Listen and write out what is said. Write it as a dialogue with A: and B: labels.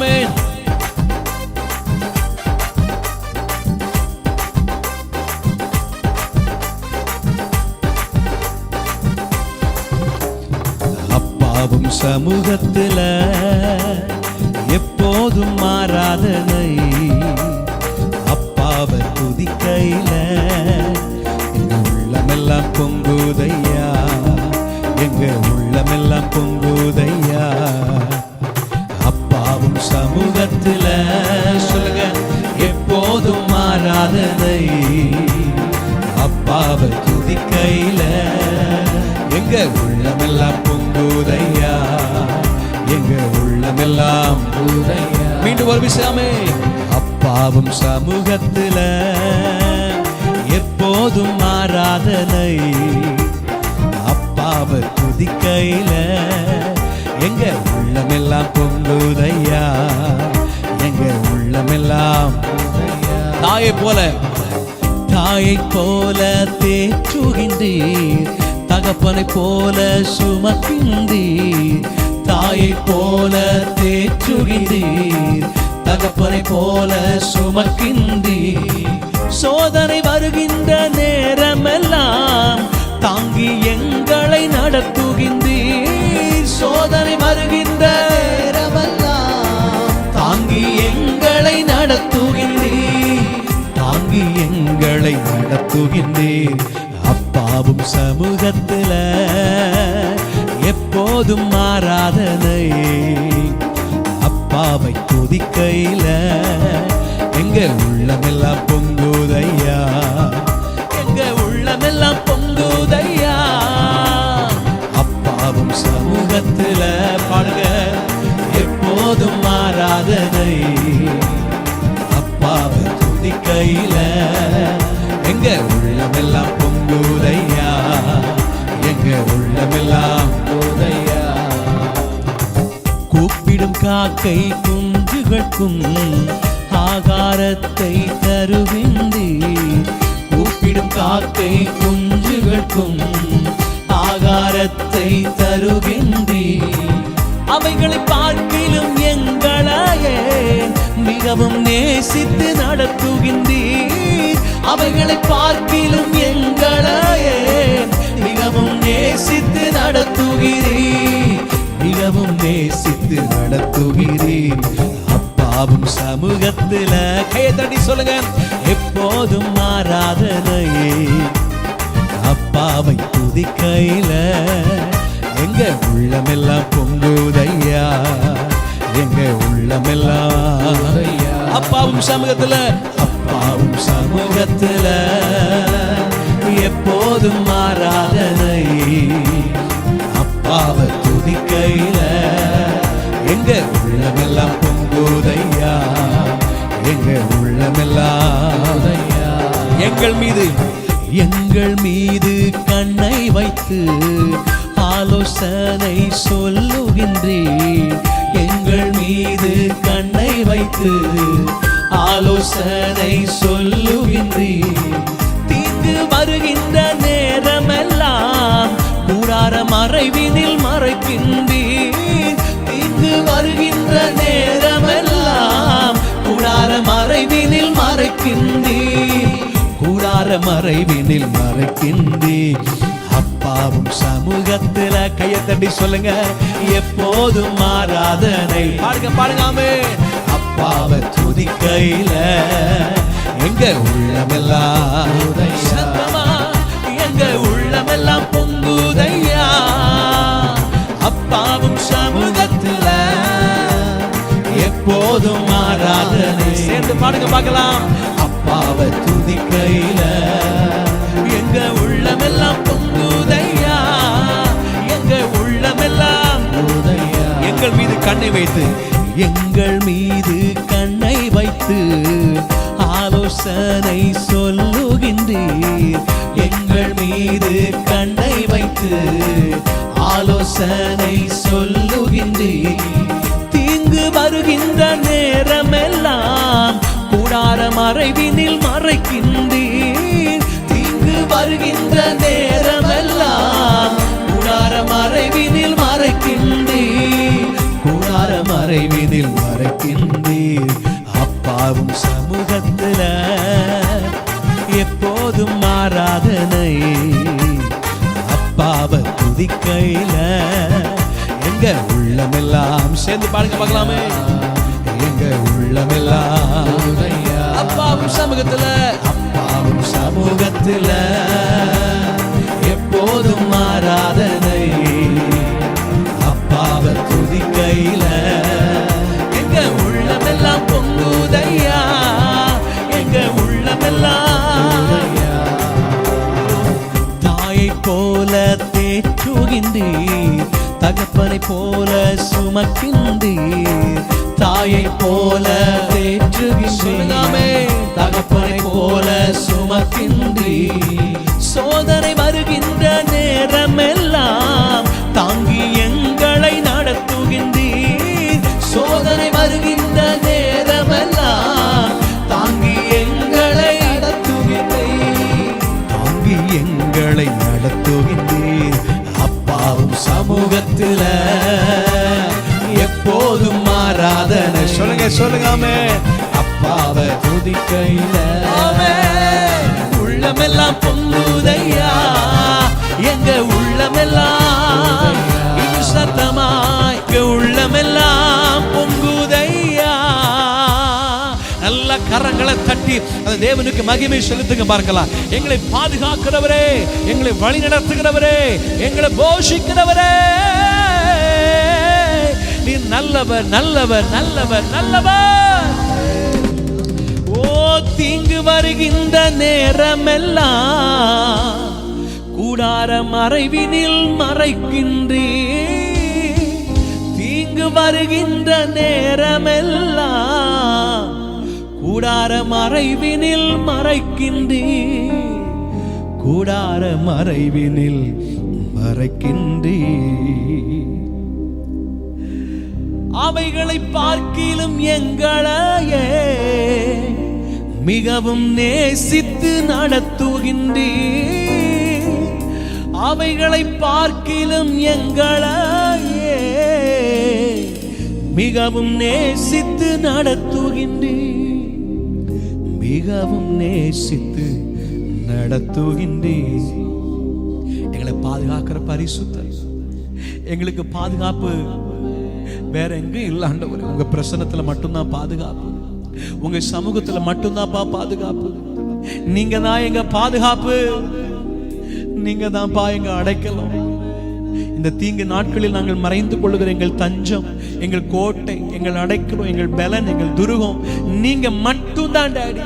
A: ஆமே அப்பாவும் சமூகத்தில் எப்போதும் மாறாதனை அப்பாவை துதிக்கையில. உள்ளமெல்லாம் பொங்குதையா? எங்க உள்ளமெல்லாம் பொங்குதை பொங்குதையா ஒரு விஷயமே அப்பாவும் சமூகத்துல எப்போதும் ஆராதனை. அப்பாவை துதிக்கையில எங்க உள்ளமெல்லாம் பொங்குதையா? எங்க உள்ளமெல்லாம் தாயை போல தாயை போல தேற்றுகின்றீர். தகப்பனை போல சுமக்கின்றீர். தாயை போல தேற்றுகின்றீர். தகப்பனை போல சுமக்கின்றீர் சோதனை வருகின்ற நேரமெல்லாம் தாங்கி எங்களை நடத்துகின்றீர். சோதனை வருகின்ற நேரமெல்லாம் தாங்கி எங்களை நடத்துகின்றீர். தாங்கி எங்களை நடத்துகின்றீர். அப்பாவும் சமூகத்தில் எப்போதும் மாறாதனை துதிக்கையில எங்க உள்ளமெல்லாம் பொங்குதையா? எங்க உள்ளமெல்லாம் பொங்குதையா? அப்பாவும் சமூகத்துல பாடுங்க எப்போதும் மாறாதனை அப்பாவை துதிக்கையில எங்க உள்ளமெல்லாம் பொங்குதையா? எங்க உள்ளமெல்லாம் பொங்குதையா கூப்பிடும் காக்கைக்கும் குஞ்சுகൾக்கும் ஆகாரத்தை தருவிந்தீர் கூப்பிடும் காக்கை குஞ்சுகளுக்கும் ஆகாரத்தை தருகின்றீர் அவைகளை பார்க்கிலும் எங்களையே மிகவும் நேசித்து நடத்துகின்றி அவைகளை பார்க்கிலும் எங்களையே மிகவும் நேசித்து நடத்துகிறேன் மிகவும் நேசித்து நடத்துகிறேன் அப்பாவும் சமூகத்துல. கையை தட்டி சொல்லுங்க. எப்போதும் மாறாதனையே அப்பாவை துதிக்கையில. எங்க உள்ளமெல்லாம் பொங்குதையா? எங்க உள்ளமெல்லாம் அப்பாவும் சமூகத்துல. அப்பாவும் சமூகத்துல. எப்போதும் மாறாதனை அப்பாவை துதிக்கையில. எங்க உள்ளமெல்லாம் போதையா எங்க உள்ளமெல்லாம் எங்கள் மீது எங்கள் மீது கண்ணை வைத்து ஆலோசனை சொல்லுகின்றேன் எங்கள் மீது கண்ணை வைத்து ஆலோசனை சொல்லுகின்றேன் தீங்கு வருகின்ற நேரமெல்லாம் கூடார மறைவினில் மறைவினில் மறைக்கின்றீர் அப்பாவும் சமூகத்துல கையை தட்டி சொல்லுங்க எப்போதும் மாறாதனை பாருங்க பாருங்காமே அப்பாவை துதிக்கையில எங்க உள்ளமெல்லாம் எங்க உள்ளமெல்லாம் பொங்குதையா? அப்பாவும் சமூகத்துல எப்போதும் மாறாதனை சேர்ந்து பாடுங்க பார்க்கலாம். அப்பாவை துதிக்கையில எங்க உள்ளமெல்லாம் பொங்குதையா? எங்க உள்ளமெல்லாம் எங்கள் மீது கண்ணை வைத்து எங்கள் மீது கண்ணை வைத்து ஆலோசனை சொல்லுகின்றீர். எங்கள் மீது கண்ணை வைத்து ஆலோசனை சொல்லுகின்றீர். மறைவினில் மறைக்கின்றீர். இங்கு வருகின்ற நேரமெல்லாம் குணார மறைவினில் மறைக்கின்றீர். குணார மறைவினில் மறைக்கின்றீர். அப்பாவும் சமூகத்தில் எப்போதும் ஆராதனை அப்பாவை துதிக்கையில எங்க உள்ளமெல்லாம்? சேர்ந்து பாருங்க பார்க்கலாமே. எங்க உள்ளமெல்லாம்? சமூகத்துல? அப்பாவும் சமூகத்துல. எப்போதும் ஆராதனை அப்பாவ துதிக்கையில. எங்க உள்ளமெல்லாம் பொங்குதையா? எங்க உள்ளமெல்லாம் தாயை போல தேற்றுகின்றீர். தகப்பனை போல சுமக்கின்ற தகப்பனை போல சுமக்கின்றி சோதனை வருகின்ற நேரமெல்லாம் தாங்கி எங்களை நடத்துகின்றீர். சோதனை வருகின்ற நேரமெல்லாம் தாங்கி எங்களை நடத்துகின்றீர். தாங்கி எங்களை நடத்துகின்றீர். அப்பாவும் சமூகத்தில் எப்போதும் மாறாதன சொல்லுங்க சொல்லுங்க துதிக்கையில உள்ளமெல்லாம் பொங்குதையா? எங்க உள்ளமெல்லாம்? சத்தமாய் உள்ளமெல்லாம் பொங்குதையா? நல்ல கரங்களை தட்டி அந்த தேவனுக்கு மகிமை செலுத்துங்க பார்க்கலாம். எங்களை பாதுகாக்கிறவரே எங்களை வழி நடத்துகிறவரே எங்களை போஷிக்கிறவரே. நீ நல்லவர் நல்லவர் நல்லவர் நல்லவர். தீங்கு வருகின்ற நேரமெல்லாம் கூடார மறைவினில் மறைக்கின்றே தீங்கு வருகின்ற நேரமெல்லாம் கூடார மறைவினில் மறைக்கின்றே கூடார மறைவினில் மறைக்கின்றே அவைகளை பார்க்கிலும் எங்களையே மிகவும் நேசித்து நடத்துகின்றே அவைகளை பார்க்கிலும் எங்களையே. மிகவும் நேசித்து நடத்துகின்றே மிகவும் நேசித்து நடத்துகின்றே எங்களை பாதுகாக்கிற பரிசுத்தர் எங்களுக்கு பாதுகாப்பு. வேற எங்கும் இல்லாண்டவர். உங்க பிரசனத்துல மட்டும்தான் பாதுகாப்பு. உங்க சமூகத்துல மட்டும்தான்ப்பா பாதுகாப்பு. நீங்க தான் எங்க பாதுகாப்பு. நீங்க தான்ப்பா எங்க அடைக்கலாம். இந்த தீங்கு நாட்களில் நாங்கள் மறைந்து கொள்ளுகிற எங்கள் தஞ்சம் எங்கள் கோட்டை எங்கள் அடைக்கலம் எங்கள் பலன் எங்கள் துருகம் நீங்க மட்டும்தான் டேடி.